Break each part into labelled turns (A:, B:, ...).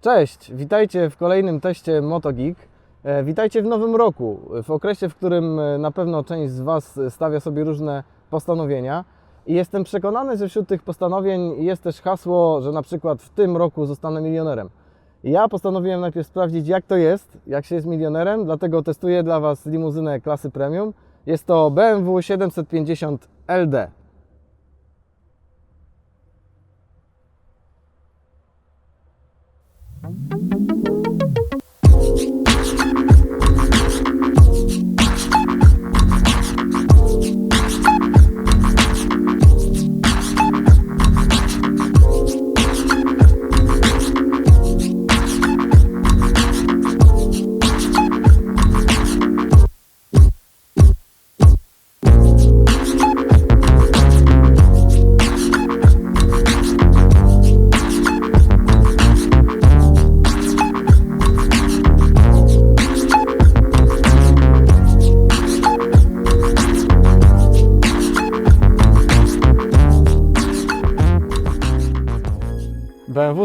A: Cześć, witajcie w kolejnym teście MotoGeek. Witajcie w nowym roku, w okresie, w którym e, na pewno część z Was stawia sobie różne postanowienia. I jestem przekonany, że wśród tych postanowień jest też hasło, że na przykład w tym roku zostanę milionerem. Ja postanowiłem najpierw sprawdzić, jak to jest, jak się jest milionerem, dlatego testuję dla Was limuzynę klasy premium. Jest to BMW 750 LD. BMW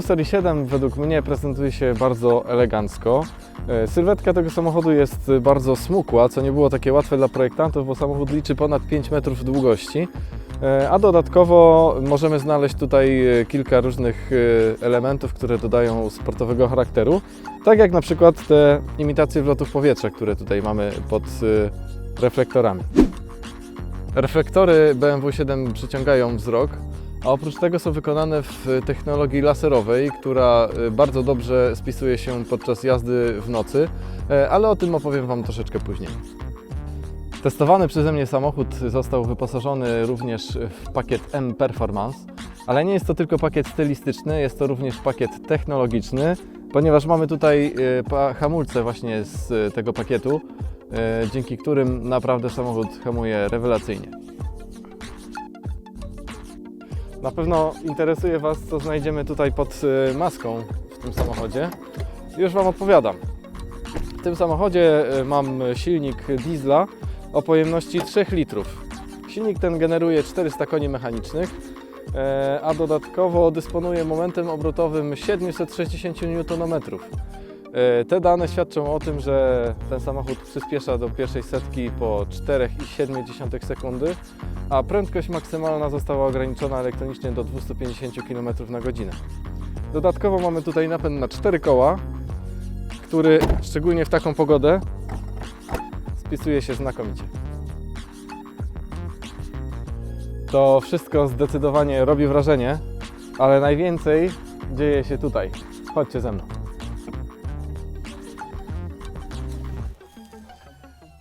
A: Serii 7 według mnie prezentuje się bardzo elegancko. E, Sylwetka tego samochodu jest bardzo smukła, co nie było takie łatwe dla projektantów, bo samochód liczy ponad 5 metrów długości. E, A dodatkowo możemy znaleźć tutaj e, kilka różnych elementów, które dodają sportowego charakteru. Tak jak na przykład te imitacje wlotów powietrza, które tutaj mamy pod reflektorami. Reflektory BMW 7 przyciągają wzrok, a oprócz tego są wykonane w technologii laserowej, która y, bardzo dobrze spisuje się podczas jazdy w nocy, e, ale o tym opowiem Wam troszeczkę później. Testowany przeze mnie samochód został wyposażony również w pakiet M Performance, ale nie jest to tylko pakiet stylistyczny, jest to również pakiet technologiczny, ponieważ mamy tutaj y, hamulce właśnie z tego pakietu, y, dzięki którym naprawdę samochód hamuje rewelacyjnie. Na pewno interesuje Was, co znajdziemy tutaj pod y, maską w tym samochodzie. Już Wam odpowiadam. W tym samochodzie y, mam silnik diesla o pojemności 3 litrów. Silnik ten generuje 400 koni mechanicznych, e, a dodatkowo dysponuje momentem obrotowym 760 Nm. E, Te dane świadczą o tym, że ten samochód przyspiesza do pierwszej setki po 4,7 sekundy, a prędkość maksymalna została ograniczona elektronicznie do 250 km na godzinę. Dodatkowo mamy tutaj napęd na 4 koła, który szczególnie w taką pogodę spisuje się znakomicie. To wszystko zdecydowanie robi wrażenie, ale najwięcej dzieje się tutaj. Chodźcie ze mną.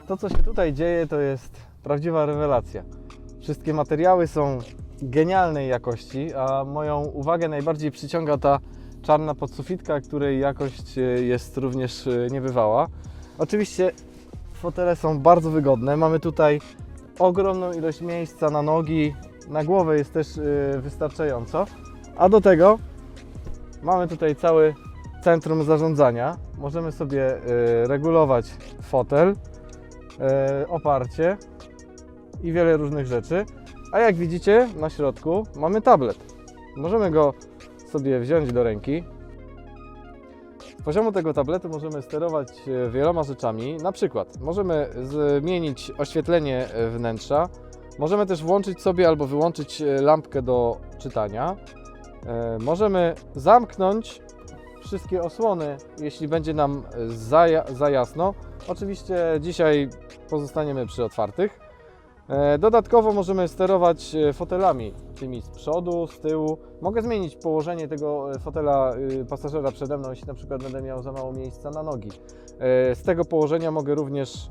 A: To, co się tutaj dzieje, to jest prawdziwa rewelacja. Wszystkie materiały są genialnej jakości, a moją uwagę najbardziej przyciąga ta czarna podsufitka, której jakość e, jest również e, niebywała. Oczywiście fotele są bardzo wygodne. Mamy tutaj ogromną ilość miejsca na nogi, na głowę jest też e, wystarczająco. A do tego mamy tutaj cały centrum zarządzania. Możemy sobie regulować fotel, e, oparcie i wiele różnych rzeczy. A jak widzicie, na środku mamy tablet. Możemy go sobie wziąć do ręki. Z poziomu tego tabletu możemy sterować e, wieloma rzeczami. Na przykład możemy zmienić oświetlenie e, wnętrza. Możemy też włączyć sobie albo wyłączyć lampkę do czytania. Możemy zamknąć wszystkie osłony, jeśli będzie nam za, za jasno. Oczywiście dzisiaj pozostaniemy przy otwartych. E, Dodatkowo możemy sterować e, fotelami, tymi z przodu, z tyłu. Mogę zmienić położenie tego e, fotela pasażera przede mną, jeśli na przykład będę miał za mało miejsca na nogi. Z tego położenia mogę również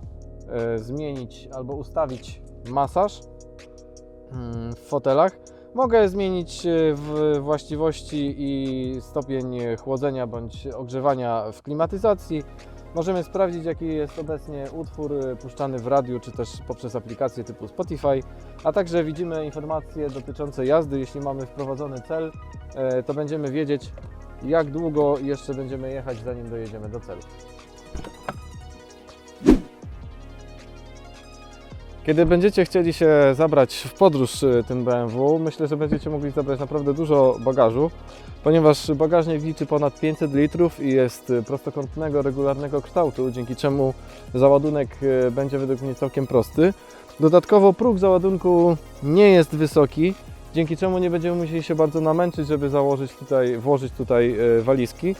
A: zmienić albo ustawić masaż mm, w fotelach. Mogę zmienić właściwości i stopień chłodzenia bądź ogrzewania w klimatyzacji. Możemy sprawdzić, jaki jest obecnie utwór e, puszczany w radiu, czy też poprzez aplikacje typu Spotify, a także widzimy informacje dotyczące jazdy. Jeśli mamy wprowadzony cel, e, to będziemy wiedzieć, jak długo jeszcze będziemy jechać, zanim dojedziemy do celu. Kiedy będziecie chcieli się zabrać w podróż y, tym BMW, myślę, że będziecie mogli zabrać naprawdę dużo bagażu, ponieważ bagażnik liczy ponad 500 litrów i jest y, prostokątnego, regularnego kształtu, dzięki czemu załadunek y, będzie według mnie całkiem prosty. Dodatkowo próg załadunku nie jest wysoki, dzięki czemu nie będziemy musieli się bardzo namęczyć, żeby założyć tutaj, włożyć tutaj e, walizki.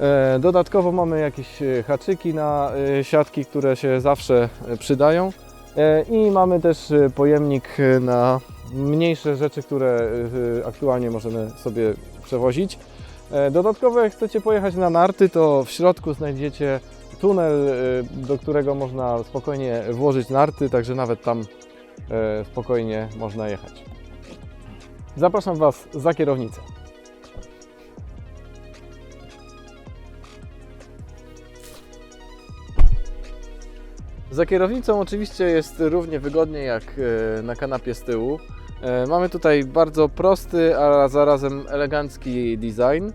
A: E, Dodatkowo mamy jakieś e, haczyki na e, siatki, które się zawsze e, przydają. E, I mamy też e, pojemnik e, na mniejsze rzeczy, które e, aktualnie możemy sobie przewozić. E, Dodatkowo jak chcecie pojechać na narty, to w środku znajdziecie tunel, e, do którego można spokojnie włożyć narty, także nawet tam e, spokojnie można jechać. Zapraszam Was za kierownicę. Za kierownicą oczywiście jest równie wygodnie jak na kanapie z tyłu. E, Mamy tutaj bardzo prosty, a zarazem elegancki design.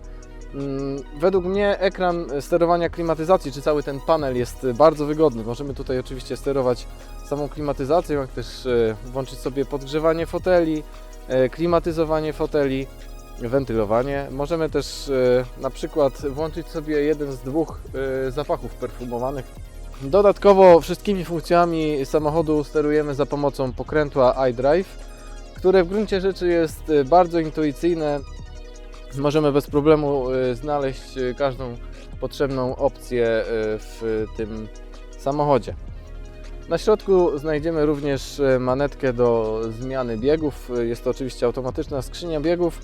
A: Mm, Według mnie ekran sterowania klimatyzacji, czy cały ten panel jest bardzo wygodny. Możemy tutaj oczywiście sterować samą klimatyzacją, jak też e, włączyć sobie podgrzewanie foteli, e, klimatyzowanie foteli, wentylowanie. Możemy też na przykład włączyć sobie jeden z dwóch zapachów perfumowanych. Dodatkowo wszystkimi funkcjami samochodu sterujemy za pomocą pokrętła iDrive, które w gruncie rzeczy jest e, bardzo intuicyjne. Możemy bez problemu e, znaleźć e, każdą potrzebną opcję w tym samochodzie. Na środku znajdziemy również manetkę do zmiany biegów. Jest to oczywiście automatyczna skrzynia biegów.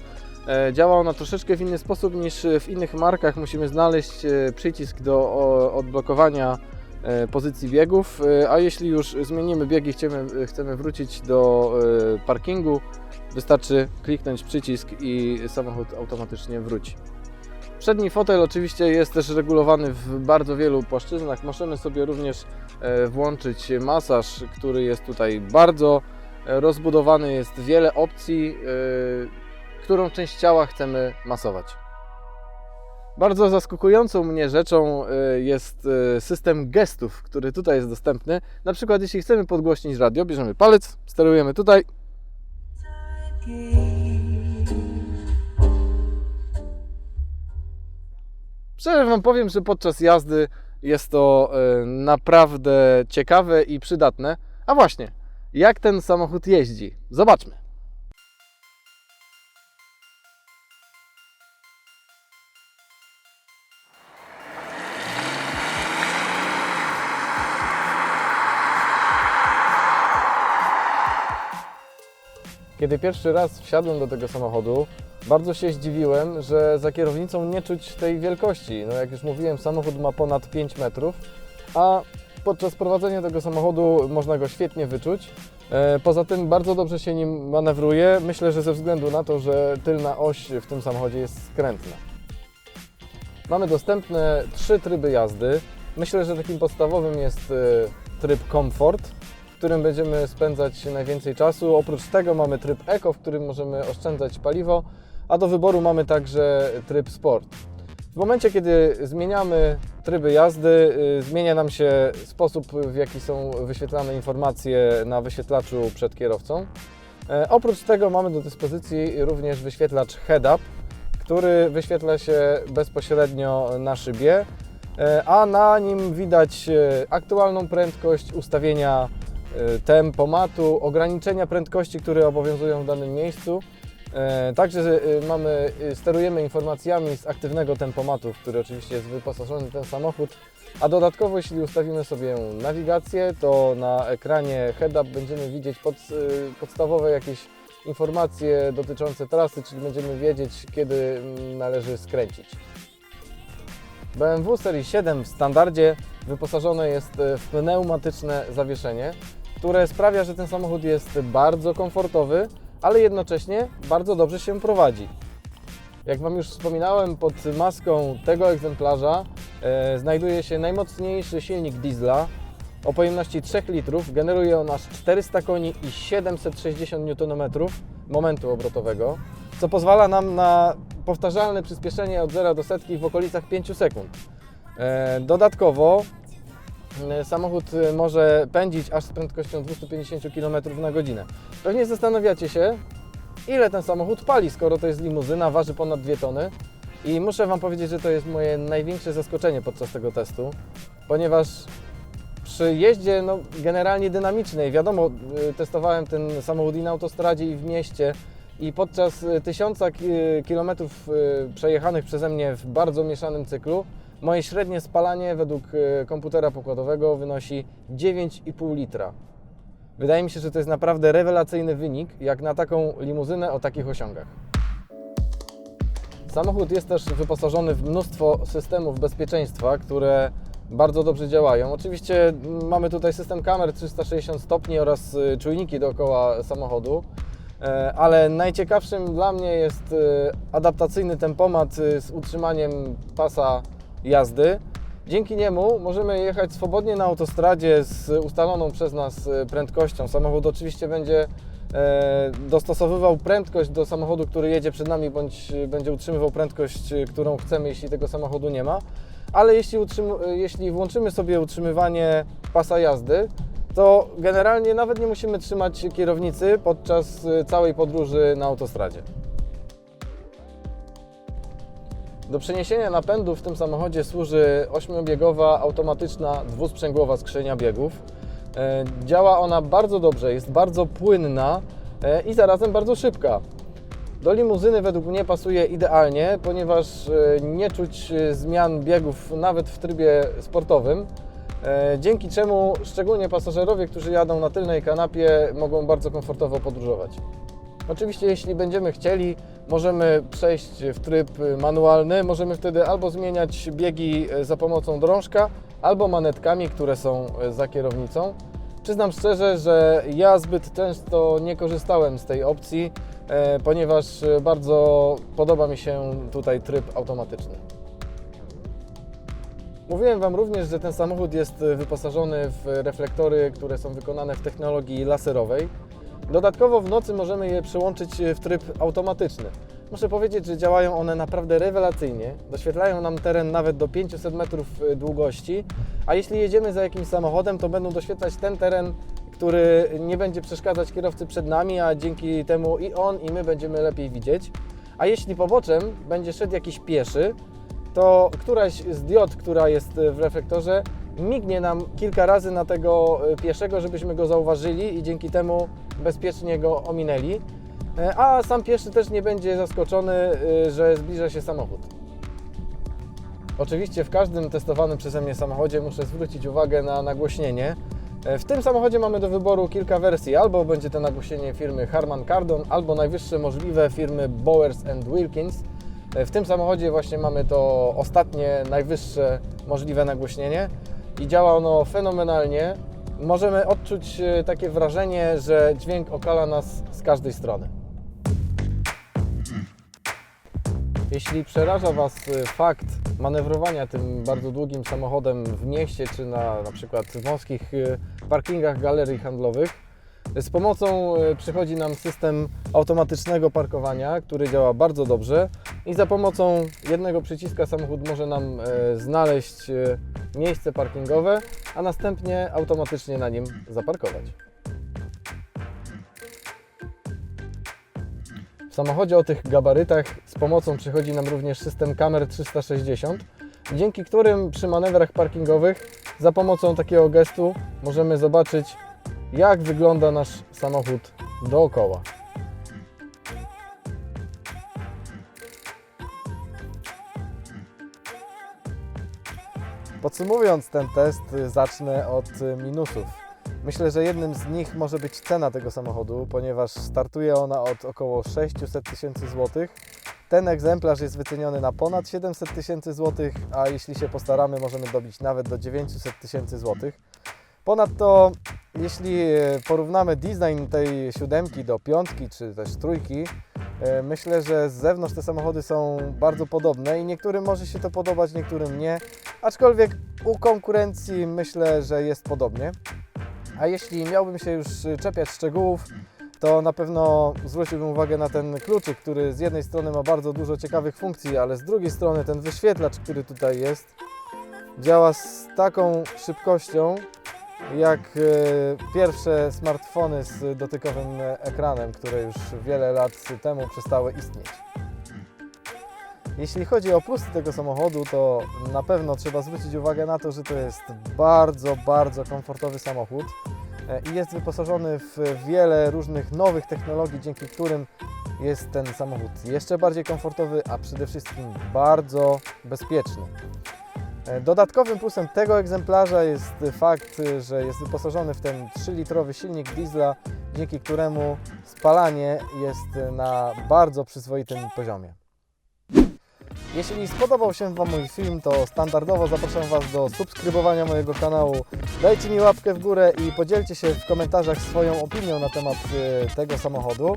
A: E, Działa ona troszeczkę w inny sposób niż w innych markach. Musimy znaleźć przycisk do odblokowania pozycji biegów, e, a jeśli już zmienimy biegi, chcemy, chcemy wrócić do e, parkingu, wystarczy kliknąć przycisk i samochód automatycznie wróci. Przedni fotel oczywiście jest też regulowany w bardzo wielu płaszczyznach. Możemy sobie również e, włączyć masaż, który jest tutaj bardzo e, rozbudowany. Jest wiele opcji, e, którą część ciała chcemy masować. Bardzo zaskakującą mnie rzeczą e, jest e, system gestów, który tutaj jest dostępny. Na przykład jeśli chcemy podgłośnić radio, bierzemy palec, sterujemy tutaj Szczerze Wam powiem, że podczas jazdy jest to e, naprawdę ciekawe i przydatne. A właśnie, jak ten samochód jeździ? Zobaczmy. Kiedy pierwszy raz wsiadłem do tego samochodu, bardzo się zdziwiłem, że za kierownicą nie czuć tej wielkości. No jak już mówiłem, samochód ma ponad 5 metrów, a podczas prowadzenia tego samochodu można go świetnie wyczuć. E, Poza tym bardzo dobrze się nim manewruje. Myślę, że ze względu na to, że tylna oś w tym samochodzie jest skrętna. Mamy dostępne trzy tryby jazdy. Myślę, że takim podstawowym jest e, tryb Comfort, w którym będziemy spędzać najwięcej czasu. Oprócz tego mamy tryb Eco, w którym możemy oszczędzać paliwo, a do wyboru mamy także tryb Sport. W momencie, kiedy zmieniamy tryby jazdy, y, zmienia nam się sposób, w jaki są wyświetlane informacje na wyświetlaczu przed kierowcą. E, Oprócz tego mamy do dyspozycji również wyświetlacz head-up, który wyświetla się bezpośrednio na szybie, e, a na nim widać e, aktualną prędkość, ustawienia tempomatu, ograniczenia prędkości, które obowiązują w danym miejscu. E, Także e, mamy, e, sterujemy informacjami z aktywnego tempomatu, w który oczywiście jest wyposażony ten samochód. A dodatkowo, jeśli ustawimy sobie nawigację, to na ekranie head-up będziemy widzieć pod, e, podstawowe jakieś informacje dotyczące trasy, czyli będziemy wiedzieć, kiedy mm, należy skręcić. BMW Serii 7 w standardzie wyposażone jest e, w pneumatyczne zawieszenie, które sprawia, że ten samochód jest bardzo komfortowy, ale jednocześnie bardzo dobrze się prowadzi. Jak Wam już wspominałem, pod maską tego egzemplarza e, znajduje się najmocniejszy silnik diesla o pojemności 3 litrów. Generuje on aż 400 koni i 760 Nm momentu obrotowego, co pozwala nam na powtarzalne przyspieszenie od 0 do setki w okolicach 5 sekund. E, dodatkowo samochód y, może pędzić aż z prędkością 250 km na godzinę. Pewnie zastanawiacie się, ile ten samochód pali, skoro to jest limuzyna, waży ponad 2 tony. I muszę Wam powiedzieć, że to jest moje największe zaskoczenie podczas tego testu, ponieważ przy jeździe no, generalnie dynamicznej, wiadomo, y, testowałem ten samochód i na autostradzie i w mieście i podczas tysiąca ki- kilometrów przejechanych przeze mnie w bardzo mieszanym cyklu, moje średnie spalanie według y, komputera pokładowego wynosi 9,5 litra. Wydaje mi się, że to jest naprawdę rewelacyjny wynik, jak na taką limuzynę o takich osiągach. Samochód jest też wyposażony w mnóstwo systemów bezpieczeństwa, które bardzo dobrze działają. Oczywiście mm, mamy tutaj system kamer 360 stopni oraz y, czujniki dookoła samochodu, e, ale najciekawszym dla mnie jest y, adaptacyjny tempomat y, z utrzymaniem pasa jazdy. Dzięki niemu możemy jechać swobodnie na autostradzie z ustaloną przez nas y, prędkością. Samochód oczywiście będzie e, dostosowywał prędkość do samochodu, który jedzie przed nami, bądź y, będzie utrzymywał prędkość, którą chcemy, jeśli tego samochodu nie ma. Ale jeśli, jeśli włączymy sobie utrzymywanie pasa jazdy, to generalnie nawet nie musimy trzymać kierownicy podczas całej podróży na autostradzie. Do przeniesienia napędu w tym samochodzie służy ośmiobiegowa automatyczna dwusprzęgłowa skrzynia biegów. E, Działa ona bardzo dobrze, jest bardzo płynna e, i zarazem bardzo szybka. Do limuzyny według mnie pasuje idealnie, ponieważ e, nie czuć zmian biegów nawet w trybie sportowym. Dzięki czemu szczególnie pasażerowie, którzy jadą na tylnej kanapie, mogą bardzo komfortowo podróżować. Oczywiście, jeśli będziemy chcieli, możemy przejść w tryb manualny. Możemy wtedy albo zmieniać biegi e, za pomocą drążka, albo manetkami, które są e, za kierownicą. Przyznam szczerze, że ja zbyt często nie korzystałem z tej opcji, e, ponieważ bardzo podoba mi się tutaj tryb automatyczny. Mówiłem Wam również, że ten samochód jest wyposażony w reflektory, które są wykonane w technologii laserowej. Dodatkowo w nocy możemy je przełączyć w tryb automatyczny. Muszę powiedzieć, że działają one naprawdę rewelacyjnie. Doświetlają nam teren nawet do 500 metrów y, długości, a jeśli jedziemy za jakimś samochodem, to będą doświetlać ten teren, który nie będzie przeszkadzać kierowcy przed nami, a dzięki temu i on, i my będziemy lepiej widzieć. A jeśli poboczem będzie szedł jakiś pieszy, to któraś z diod, która jest w reflektorze, mignie nam kilka razy na tego y, pieszego, żebyśmy go zauważyli i dzięki temu bezpiecznie go ominęli. E, A sam pieszy też nie będzie zaskoczony, y, że zbliża się samochód. Oczywiście w każdym testowanym przeze mnie samochodzie muszę zwrócić uwagę na nagłośnienie. E, W tym samochodzie mamy do wyboru kilka wersji. Albo będzie to nagłośnienie firmy Harman Kardon, albo najwyższe możliwe firmy Bowers Wilkins. E, W tym samochodzie właśnie mamy to ostatnie, najwyższe możliwe nagłośnienie i działa ono fenomenalnie. Możemy odczuć e, takie wrażenie, że dźwięk okala nas z każdej strony. Jeśli przeraża Was e, fakt manewrowania tym bardzo długim samochodem w mieście czy na, na przykład wąskich e, parkingach galerii handlowych, z pomocą e, przychodzi nam system automatycznego parkowania, który działa bardzo dobrze i za pomocą jednego przyciska samochód może nam e, znaleźć e, miejsce parkingowe, a następnie automatycznie na nim zaparkować. W samochodzie o tych gabarytach z pomocą przychodzi nam również system kamer 360, dzięki którym przy manewrach parkingowych za pomocą takiego gestu możemy zobaczyć, jak wygląda nasz samochód dookoła. Podsumowując ten test, zacznę od minusów. Myślę, że jednym z nich może być cena tego samochodu, ponieważ startuje ona od około 600 tysięcy złotych. Ten egzemplarz jest wyceniony na ponad 700 tysięcy złotych, a jeśli się postaramy, możemy dobić nawet do 900 tysięcy złotych. Ponadto, jeśli porównamy design tej siódemki do piątki czy też trójki, e, myślę, że z zewnątrz te samochody są bardzo podobne i niektórym może się to podobać, niektórym nie. Aczkolwiek u konkurencji myślę, że jest podobnie. A jeśli miałbym się już czepiać szczegółów, to na pewno zwróciłbym uwagę na ten kluczyk, który z jednej strony ma bardzo dużo ciekawych funkcji, ale z drugiej strony ten wyświetlacz, który tutaj jest, działa z taką szybkością, jak e, pierwsze smartfony z dotykowym ekranem, które już wiele lat temu przestały istnieć. Jeśli chodzi o plusy tego samochodu, to na pewno trzeba zwrócić uwagę na to, że to jest bardzo, bardzo komfortowy samochód e, i jest wyposażony w wiele różnych nowych technologii, dzięki którym jest ten samochód jeszcze bardziej komfortowy, a przede wszystkim bardzo bezpieczny. E, Dodatkowym plusem tego egzemplarza jest fakt, że jest wyposażony w ten 3-litrowy silnik diesla, dzięki któremu spalanie jest na bardzo przyzwoitym poziomie. Jeśli spodobał się Wam mój film, to standardowo zapraszam Was do subskrybowania mojego kanału. Dajcie mi łapkę w górę i podzielcie się w komentarzach swoją opinią na temat e, tego samochodu.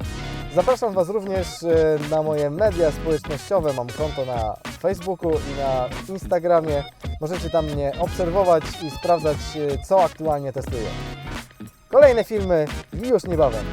A: Zapraszam Was również e, na moje media społecznościowe. Mam konto na Facebooku i na Instagramie. Możecie tam mnie obserwować i sprawdzać, e, co aktualnie testuję. Kolejne filmy już niebawem.